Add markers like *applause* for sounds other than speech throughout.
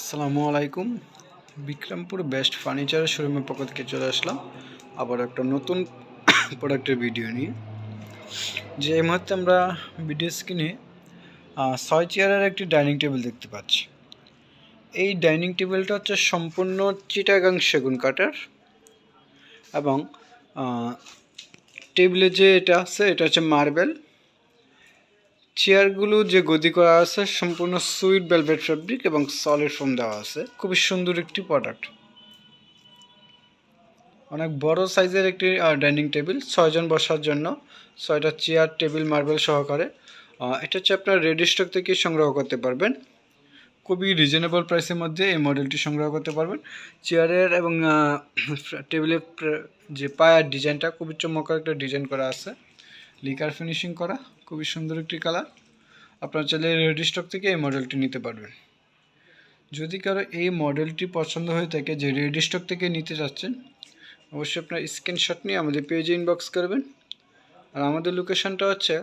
আসসালামু আলাইকুম। বিক্রমপুর বেস্ট ফার্নিচারের শোরুমের পক্ষ থেকে চলে আসলাম আবার একটা নতুন *coughs* প্রোডাক্টের ভিডিও নিয়ে। যে এই মুহূর্তে আমরা ভিডিও স্ক্রিনে ছয় চেয়ারের একটি ডাইনিং টেবিল দেখতে পাচ্ছি। এই ডাইনিং টেবিলটা হচ্ছে সম্পূর্ণ চিটাগাং সেগুন কাটার এবং টেবিলে যে এটা আছে, এটা হচ্ছে মার্বেল। চেয়ারগুলো যে গদি করা আছে, সম্পূর্ণ সুইট ভেলভেট ফেব্রিক এবং সলিড ফোম দেওয়া আছে। খুবই সুন্দর একটি প্রোডাক্ট অনেক বড় সাইজের একটি ডাইনিং টেবিল ছয়জন বসার জন্য। ছয়টা চেয়ার, টেবিল মার্বেল সহকারে। এটা হচ্ছে আপনার রেডি স্টক থেকে সংগ্রহ করতে পারবেন। খুবই রিজনেবল প্রাইসের মধ্যে এই মডেলটি সংগ্রহ করতে পারবেন। চেয়ারের এবং টেবিলের *clears throat* যে পায়ার ডিজাইনটা খুবই চমৎকার একটা ডিজাইন করা আছে। লিকার ফিনিশিং করা, খুবই সুন্দর একটি কালার আপনারা চাইলে রেডি স্টক থেকে এই মডেলটি নিতে পারবেন। যদি কারও এই মডেলটি পছন্দ হয়ে থাকে যে রেডি স্টক থেকে নিতে যাচ্ছেন অবশ্যই আপনার স্ক্রিনশট নিয়ে আমাদের পেজে ইনবক্স করবেন। আর আমাদের লোকেশনটা হচ্ছে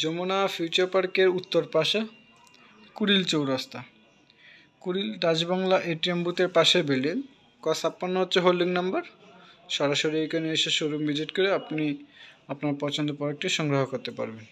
যমুনা ফিউচার পার্কের উত্তর পাশে কুড়িল চৌরাস্তা। কুড়িল ডাচবাংলা এটিএম বুথের পাশের বিল্ডিং ক ছাপ্পান্ন হচ্ছে হোল্ডিং নাম্বার সরাসরি এখানে এসে শোরুম ভিজিট করে আপনি আপনার পছন্দের প্রোডাক্টটি সংগ্রহ করতে পারবেন।